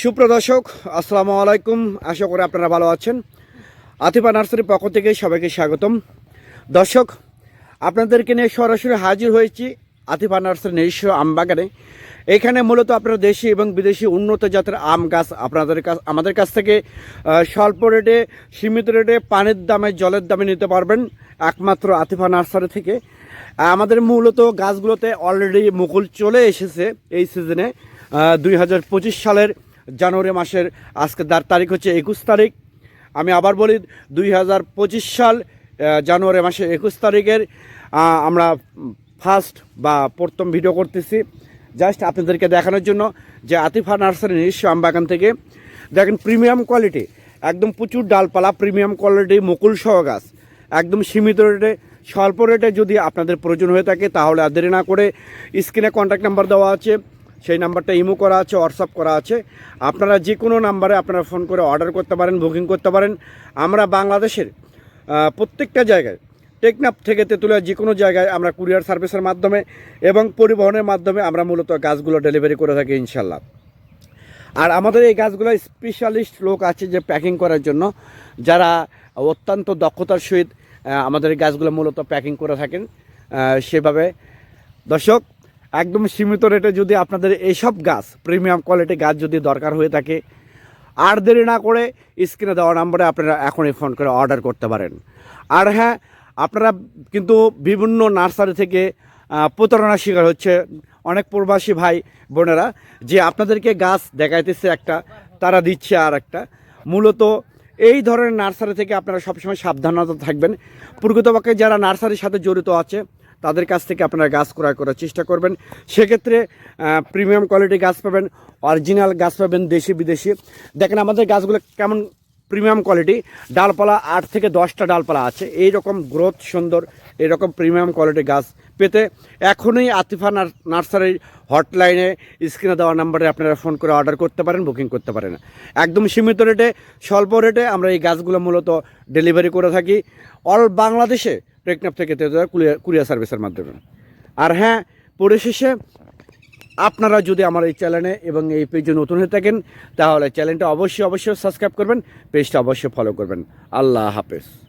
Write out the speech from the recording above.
সুপ্রদর্শক আসসালামু আলাইকুম। আশা করি আপনারা ভালো আছেন। আতিফা নার্সারির পক্ষ থেকে সবাইকে স্বাগতম। দর্শক, আপনাদেরকে নিয়ে সরাসরি হাজির হয়েছি আতিফা নার্সারি নিজস্ব আম বাগানে এখানে মূলত আপনারা দেশি এবং বিদেশি উন্নত জাতের আম গাছ আপনাদের কাছ আমাদের কাছ থেকে স্বল্প রেটে, সীমিত রেটে পানির দামে, জলের দামে নিতে পারবেন একমাত্র আতিফা নার্সারি থেকে। আমাদের মূলত গাছগুলোতে অলরেডি মুকুল চলে এসেছে এই সিজনে দুই হাজার পঁচিশ সালের জানুয়ারি মাসের আজকে তার তারিখ হচ্ছে একুশ তারিখ। আমি আবার বলি, দুই হাজার পঁচিশ সাল জানুয়ারি মাসের একুশ তারিখের আমরা ফার্স্ট বা প্রথম ভিডিও করতেছি। জাস্ট আপনাদেরকে দেখানোর জন্য যে আতিফা নার্সারি নিজস্ব আমবাগান থেকে, দেখেন প্রিমিয়াম কোয়ালিটি, একদম প্রচুর ডালপালা, প্রিমিয়াম কোয়ালিটি, মুকুল সহ গাছ, একদম সীমিত রেটে, স্বল্প রেটে যদি আপনাদের প্রয়োজন হয়ে থাকে তাহলে আর দেরি না করে স্ক্রিনে কন্ট্যাক্ট নাম্বার দেওয়া আছে। সেই নাম্বারটা ইমো করা আছে হোয়াটসঅ্যাপ করা আছে। আপনারা যে কোনো নাম্বারে আপনারা ফোন করে অর্ডার করতে পারেন, বুকিং করতে পারেন। আমরা বাংলাদেশের প্রত্যেকটা জায়গায়, টেকনাফ থেকে তেঁতুলিয়া যে কোনো জায়গায় আমরা কুরিয়ার সার্ভিসের মাধ্যমে এবং পরিবহনের মাধ্যমে আমরা মূলত গাছগুলো ডেলিভারি করে থাকি ইনশাল্লাহ আর আমাদের এই গাছগুলো স্পেশালিস্ট লোক আছে যে প্যাকিং করার জন্য, যারা অত্যন্ত দক্ষতার সহিত আমাদের গাছগুলো মূলত প্যাকিং করে থাকেন। সেভাবে, দর্শক একদম সীমিত রেটে যদি আপনাদের এইসব গাছ প্রিমিয়াম কোয়ালিটি গাছ যদি দরকার হয়ে থাকে, আর দেরি না করে স্ক্রিনে দেওয়া নাম্বারে আপনারা এখনই ফোন করে অর্ডার করতে পারেন। আর হ্যাঁ আপনারা কিন্তু বিভিন্ন নার্সারি থেকে প্রতারণার শিকার হচ্ছে অনেক প্রবাসী ভাই বোনেরা, যে আপনাদেরকে গাছ দেখাইতেছে একটা, তারা দিচ্ছে আর একটা। মূলত এই ধরনের নার্সারি থেকে আপনারা সবসময় সাবধানতা থাকবেন। প্রকৃতপক্ষে যারা নার্সারির সাথে জড়িত আছে তাদের কাছ থেকে আপনারা গাছ ক্রয় করার চেষ্টা করবেন। সেক্ষেত্রে প্রিমিয়াম কোয়ালিটি গাছ পাবেন অরিজিনাল গাছ পাবেন দেশি বিদেশি। দেখেন আমাদের গাছগুলো কেমন প্রিমিয়াম কোয়ালিটি ডালপালা আট থেকে দশটা ডালপালা আছে। এই রকম গ্রোথ সুন্দর, এরকম প্রিমিয়াম কোয়ালিটি গাছ পেতে এখনই আতিফা নার- নার্সারির হটলাইনে স্ক্রিনে দেওয়া নাম্বারে আপনারা ফোন করে অর্ডার করতে পারেন বুকিং করতে পারেন। একদম সীমিত রেটে স্বল্প রেটে আমরা এই গাছগুলো মূলত ডেলিভারি করে থাকি। অল বাংলাদেশে টেকনাফ থেকে তেতুলিয়া কুরিয়া কুরিয়ার সার্ভিসের মাধ্যমে। আর হ্যাঁ পরিশেষে আপনারা যদি আমার এই চ্যানেলে এবং এই পেজে নতুন হয়ে থাকেন, তাহলে চ্যানেলটা অবশ্যই অবশ্যই সাবস্ক্রাইব করবেন, পেজটা অবশ্যই ফলো করবেন। আল্লাহ হাফেজ।